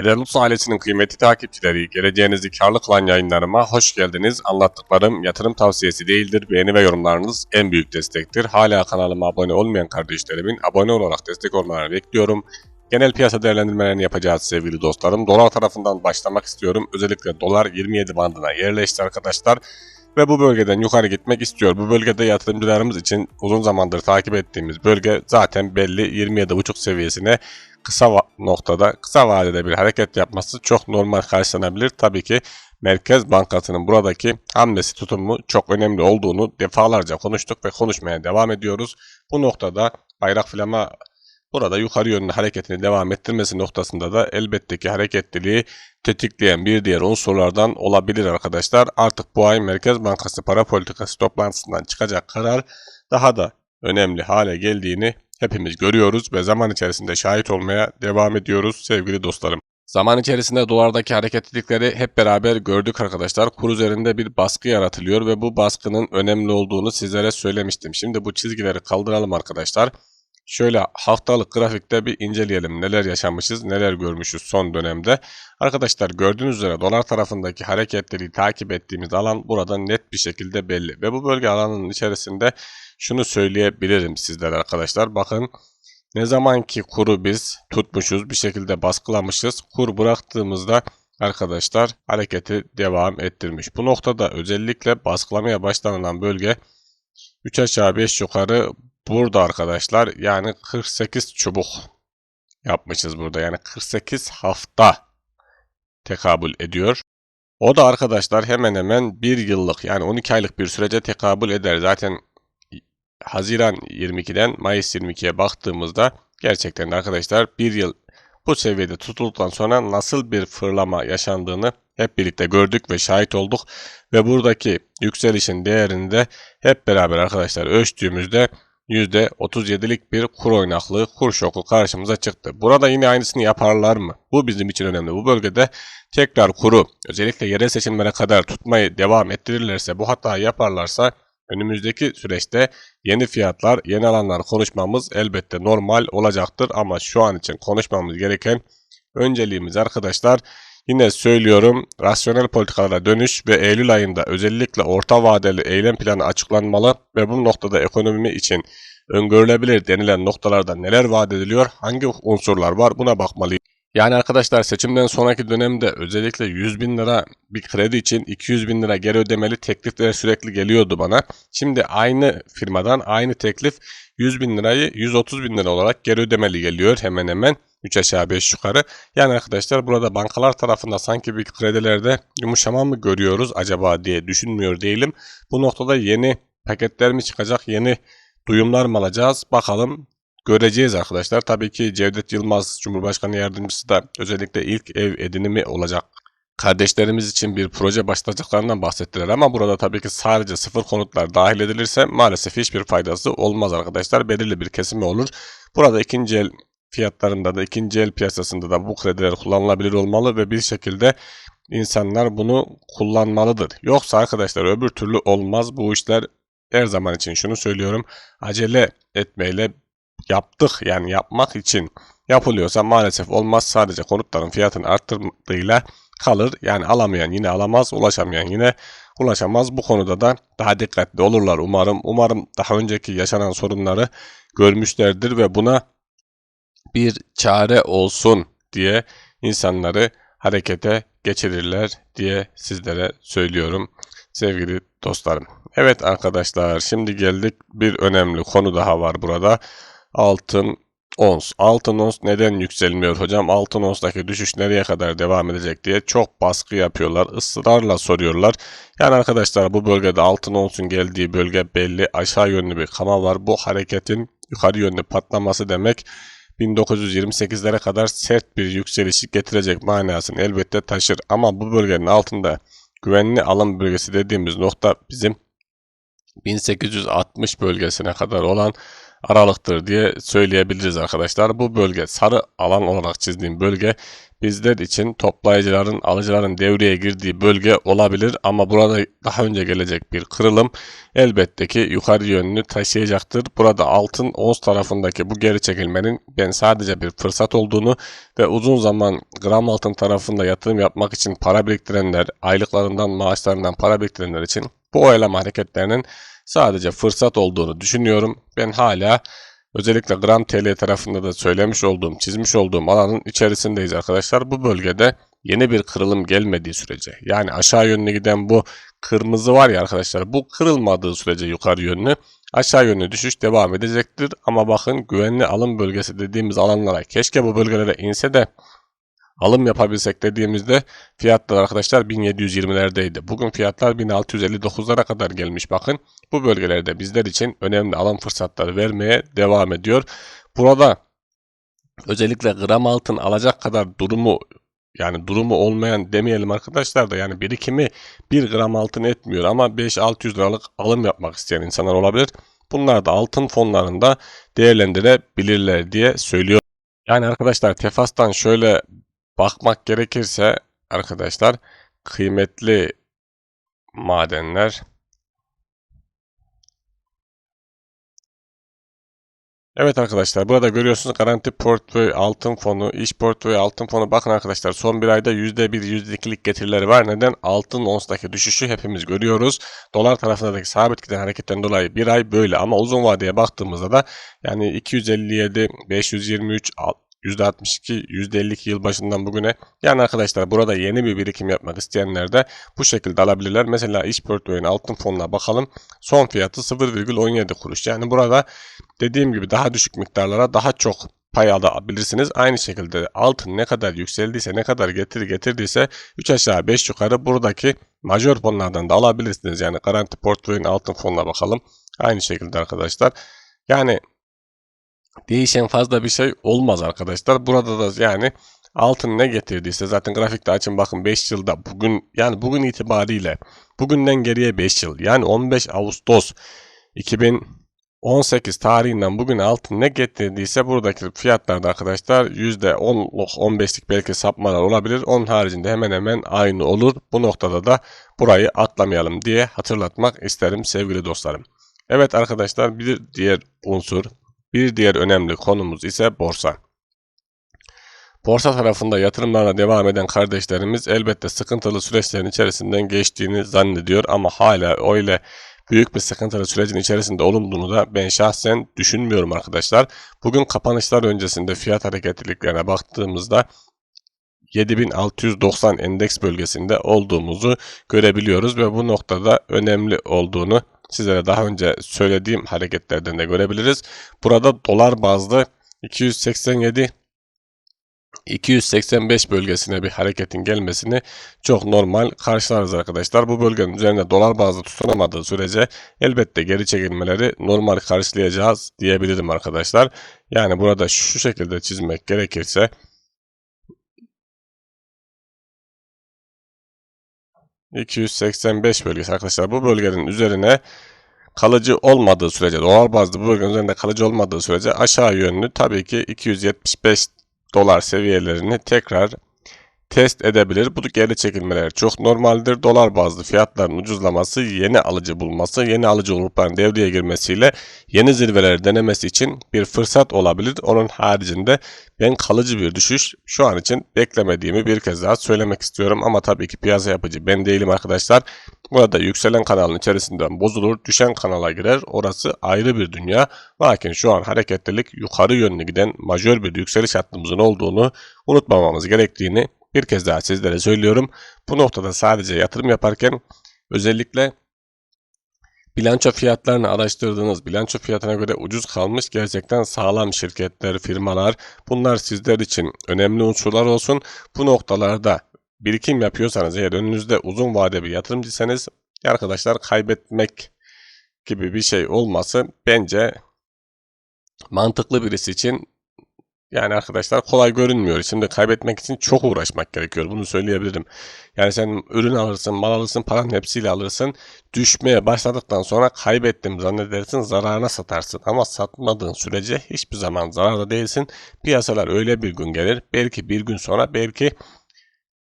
Bedelus ailesinin kıymetli takipçileri, geleceğinizi karlı kılan yayınlarıma hoş geldiniz. Anlattıklarım yatırım tavsiyesi değildir. Beğeni ve yorumlarınız en büyük destektir. Hala kanalıma abone olmayan kardeşlerimin abone olarak destek olmalarını bekliyorum. Genel piyasa değerlendirmelerini yapacağız sevgili dostlarım. Dolar tarafından başlamak istiyorum. Özellikle dolar 27 bandına yerleşti arkadaşlar. Ve bu bölgeden yukarı gitmek istiyor. Bu bölgede yatırımcılarımız için uzun zamandır takip ettiğimiz bölge zaten belli 27.5 seviyesine kısa noktada, kısa vadede bir hareket yapması çok normal karşılanabilir. Tabii ki Merkez Bankası'nın buradaki hamlesi tutumu çok önemli olduğunu defalarca konuştuk ve konuşmaya devam ediyoruz. Bu noktada bayrak flama burada yukarı yönlü hareketini devam ettirmesi noktasında da elbette ki hareketliliği tetikleyen bir diğer unsurlardan olabilir arkadaşlar. Artık bu ay Merkez Bankası para politikası toplantısından çıkacak karar daha da önemli hale geldiğini hepimiz görüyoruz ve zaman içerisinde şahit olmaya devam ediyoruz sevgili dostlarım. Zaman içerisinde dolardaki hareketlilikleri hep beraber gördük arkadaşlar. Kur üzerinde bir baskı yaratılıyor ve bu baskının önemli olduğunu sizlere söylemiştim. Şimdi bu çizgileri kaldıralım arkadaşlar. Şöyle haftalık grafikte bir inceleyelim neler yaşamışız, neler görmüşüz son dönemde. Arkadaşlar gördüğünüz üzere dolar tarafındaki hareketleri takip ettiğimiz alan burada net bir şekilde belli. Ve bu bölge alanının içerisinde şunu söyleyebilirim sizlere arkadaşlar. Bakın ne zaman ki kuru biz tutmuşuz bir şekilde baskılamışız. Kur bıraktığımızda arkadaşlar hareketi devam ettirmiş. Bu noktada özellikle baskılamaya başlanılan bölge 3 aşağı 5 yukarı burada arkadaşlar. Yani 48 çubuk yapmışız burada. Yani 48 hafta tekabül ediyor. O da arkadaşlar hemen hemen 1 yıllık yani 12 aylık bir sürece tekabül eder. Zaten Haziran 22'den Mayıs 22'ye baktığımızda gerçekten de arkadaşlar bir yıl bu seviyede tutulduktan sonra nasıl bir fırlama yaşandığını hep birlikte gördük ve şahit olduk. Ve buradaki yükselişin değerini de hep beraber arkadaşlar ölçtüğümüzde %37'lik bir kur oynaklığı, kur şoku karşımıza çıktı. Burada yine aynısını yaparlar mı? Bu bizim için önemli. Bu bölgede tekrar kuru özellikle yerel seçimlere kadar tutmayı devam ettirirlerse, bu hatayı yaparlarsa önümüzdeki süreçte yeni fiyatlar, yeni alanlar konuşmamız elbette normal olacaktır. Ama şu an için konuşmamız gereken önceliğimiz arkadaşlar Yine söylüyorum rasyonel politikalara dönüş ve Eylül ayında özellikle orta vadeli eylem planı açıklanmalı ve bu noktada ekonomi için öngörülebilir denilen noktalarda neler vaat ediliyor, hangi unsurlar var buna bakmalıyız. Yani arkadaşlar seçimden sonraki dönemde özellikle 100 bin lira bir kredi için 200 bin lira geri ödemeli teklifler sürekli geliyordu bana. Şimdi aynı firmadan aynı teklif 100 bin lirayı 130 bin lira olarak geri ödemeli geliyor hemen hemen. 3 aşağı 5 yukarı. Yani arkadaşlar burada bankalar tarafında sanki bir kredilerde yumuşama mı görüyoruz acaba diye düşünmüyor değilim. Bu noktada yeni paketler mi çıkacak, yeni duyumlar mı alacağız? Bakalım göreceğiz arkadaşlar. Tabii ki Cevdet Yılmaz Cumhurbaşkanı Yardımcısı da özellikle ilk ev edinimi olacak. Kardeşlerimiz için bir proje başlatacaklarından bahsettiler ama burada tabii ki sadece sıfır konutlar dahil edilirse maalesef hiçbir faydası olmaz arkadaşlar. Belirli bir kesimi olur. Burada ikinci el fiyatlarında da ikinci el piyasasında da bu krediler kullanılabilir olmalı ve bir şekilde insanlar bunu kullanmalıdır. Yoksa arkadaşlar öbür türlü olmaz bu işler her zaman için şunu söylüyorum acele etmeyle yaptık. Yani yapmak için yapılıyorsa maalesef olmaz. Sadece konutların fiyatını arttırdığıyla kalır. Yani alamayan yine alamaz ulaşamayan yine ulaşamaz. Bu konuda da daha dikkatli olurlar umarım. Umarım daha önceki yaşanan sorunları görmüşlerdir ve buna bir çare olsun diye insanları harekete geçirirler diye sizlere söylüyorum sevgili dostlarım. Evet arkadaşlar şimdi geldik. Bir önemli konu daha var burada. Altın ons. Altın ons neden yükselmiyor hocam? Altın onsdaki düşüş nereye kadar devam edecek diye çok baskı yapıyorlar. ısrarla soruyorlar. Yani arkadaşlar bu bölgede altın onsun geldiği bölge belli. Aşağı yönlü bir kama var. Bu hareketin yukarı yönlü patlaması demek 1928'lere kadar sert bir yükselişi getirecek manasını elbette taşır. Ama bu bölgenin altında güvenli alan bölgesi dediğimiz nokta bizim 1860 bölgesine kadar olan aralıktır diye söyleyebiliriz arkadaşlar. Bu bölge sarı alan olarak çizdiğim bölge bizler için toplayıcıların, alıcıların devreye girdiği bölge olabilir ama burada daha önce gelecek bir kırılım elbette ki yukarı yönlü taşıyacaktır. Burada altın ons tarafındaki bu geri çekilmenin ben sadece bir fırsat olduğunu ve uzun zaman gram altın tarafında yatırım yapmak için para biriktirenler, aylıklarından, maaşlarından para biriktirenler için bu oylama hareketlerinin sadece fırsat olduğunu düşünüyorum. Ben hala özellikle gram TL tarafında da söylemiş olduğum, çizmiş olduğum alanın içerisindeyiz arkadaşlar. Bu bölgede yeni bir kırılım gelmediği sürece yani aşağı yönlü giden bu kırmızı var ya arkadaşlar bu kırılmadığı sürece yukarı yönlü aşağı yönlü düşüş devam edecektir. Ama bakın güvenli alım bölgesi dediğimiz alanlara keşke bu bölgelere inse de alım yapabilsek dediğimizde fiyatlar arkadaşlar 1720'lerdeydi. Bugün fiyatlar 1659'lara kadar gelmiş bakın. Bu bölgelerde bizler için önemli alım fırsatları vermeye devam ediyor. Burada özellikle gram altın alacak kadar durumu yani durumu olmayan demeyelim arkadaşlar da yani birikimi 1 gram altın etmiyor ama 5-600 liralık alım yapmak isteyen insanlar olabilir. Bunlar da altın fonlarında değerlendirebilirler diye söylüyor. Yani arkadaşlar Tefas'tan şöyle bakmak gerekirse arkadaşlar kıymetli madenler Evet arkadaşlar burada görüyorsunuz garanti portföy altın fonu, iş portföy altın fonu. Bakın arkadaşlar son bir ayda %1, %2'lik getirileri var. Neden? Altın onsdaki düşüşü hepimiz görüyoruz. Dolar tarafındaki sabit giden hareketten dolayı bir ay böyle ama uzun vadeye baktığımızda da yani 257, 523, %62, %52 yıl başından bugüne. Yani arkadaşlar burada yeni bir birikim yapmak isteyenler de bu şekilde alabilirler. Mesela iş portföyün altın fonuna bakalım. Son fiyatı 0,17 kuruş. Yani burada dediğim gibi daha düşük miktarlara daha çok pay alabilirsiniz. Aynı şekilde altın ne kadar yükseldiyse, ne kadar getiri getirdiyse 3 aşağı 5 yukarı buradaki majör fonlardan da alabilirsiniz. Yani garanti portföyün altın fonuna bakalım. Aynı şekilde arkadaşlar. Yani değişen fazla bir şey olmaz arkadaşlar. Burada da yani altın ne getirdiyse zaten grafikte açın bakın 5 yılda bugün yani bugün itibariyle bugünden geriye 5 yıl yani 15 Ağustos 2018 tarihinden bugün altın ne getirdiyse buradaki fiyatlarda arkadaşlar %10'luk 15'lik belki sapmalar olabilir. Onun haricinde hemen hemen aynı olur. Bu noktada da burayı atlamayalım diye hatırlatmak isterim sevgili dostlarım. Evet arkadaşlar bir diğer unsur bir diğer önemli konumuz ise borsa. Borsa tarafında yatırımlarına devam eden kardeşlerimiz elbette sıkıntılı süreçlerin içerisinden geçtiğini zannediyor ama hala öyle büyük bir sıkıntılı sürecin içerisinde olunduğunu da ben şahsen düşünmüyorum arkadaşlar. Bugün kapanışlar öncesinde fiyat hareketliliklerine baktığımızda 7690 endeks bölgesinde olduğumuzu görebiliyoruz ve bu noktada önemli olduğunu sizlere daha önce söylediğim hareketlerden de görebiliriz. Burada dolar bazlı 287 285 bölgesine bir hareketin gelmesini çok normal karşılarız arkadaşlar. Bu bölgenin üzerinde dolar bazlı tutunamadığı sürece elbette geri çekilmeleri normal karşılayacağız diyebilirim arkadaşlar. Yani burada şu şekilde çizmek gerekirse 285 bölgesi arkadaşlar. Bu bölgenin üzerine kalıcı olmadığı sürece dolar bazlı bu bölgenin üzerinde kalıcı olmadığı sürece aşağı yönlü tabii ki 275 dolar seviyelerini tekrar test edebilir. Bu geri çekilmeler çok normaldir. Dolar bazlı fiyatların ucuzlaması, yeni alıcı bulması, yeni alıcı grupların devreye girmesiyle yeni zirveler denemesi için bir fırsat olabilir. Onun haricinde ben kalıcı bir düşüş şu an için beklemediğimi bir kez daha söylemek istiyorum. Ama tabii ki piyasa yapıcı ben değilim arkadaşlar. Burada yükselen kanalın içerisinden bozulur, düşen kanala girer. Orası ayrı bir dünya. Lakin şu an hareketlilik yukarı yönlü giden majör bir yükseliş hattımızın olduğunu unutmamamız gerektiğini bir kez daha sizlere söylüyorum. Bu noktada sadece yatırım yaparken özellikle bilanço fiyatlarını araştırdığınız, bilanço fiyatına göre ucuz kalmış gerçekten sağlam şirketler, firmalar bunlar sizler için önemli unsurlar olsun. Bu noktalarda birikim yapıyorsanız eğer önünüzde uzun vade bir yatırımcıysanız arkadaşlar kaybetmek gibi bir şey olması bence mantıklı birisi için yani arkadaşlar kolay görünmüyor. Şimdi kaybetmek için çok uğraşmak gerekiyor. Bunu söyleyebilirim. Yani sen ürün alırsın, mal alırsın, paranın hepsiyle alırsın. Düşmeye başladıktan sonra kaybettim zannedersin, zararına satarsın. Ama satmadığın sürece hiçbir zaman zararda değilsin. Piyasalar öyle bir gün gelir. Belki bir gün sonra, belki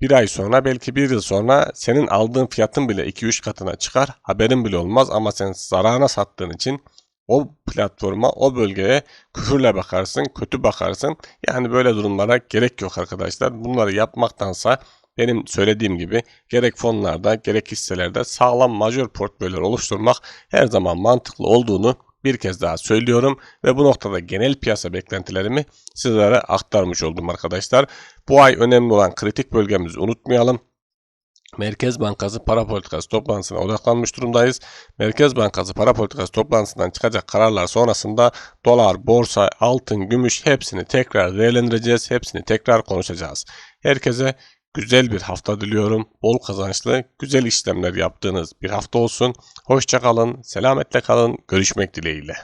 bir ay sonra belki bir yıl sonra senin aldığın fiyatın bile 2-3 katına çıkar. Haberin bile olmaz ama sen zararına sattığın için o platforma, o bölgeye küfürle bakarsın, kötü bakarsın. Yani böyle durumlara gerek yok arkadaşlar. Bunları yapmaktansa benim söylediğim gibi gerek fonlarda gerek hisselerde sağlam majör portföyler oluşturmak her zaman mantıklı olduğunu bir kez daha söylüyorum ve bu noktada genel piyasa beklentilerimi sizlere aktarmış oldum arkadaşlar. Bu ay önemli olan kritik bölgemizi unutmayalım. Merkez Bankası para politikası toplantısına odaklanmış durumdayız. Merkez Bankası para politikası toplantısından çıkacak kararlar sonrasında dolar, borsa, altın, gümüş hepsini tekrar değerlendireceğiz. Hepsini tekrar konuşacağız. Herkese güzel bir hafta diliyorum. Bol kazançlı, güzel işlemler yaptığınız bir hafta olsun. Hoşçakalın, selametle kalın, görüşmek dileğiyle.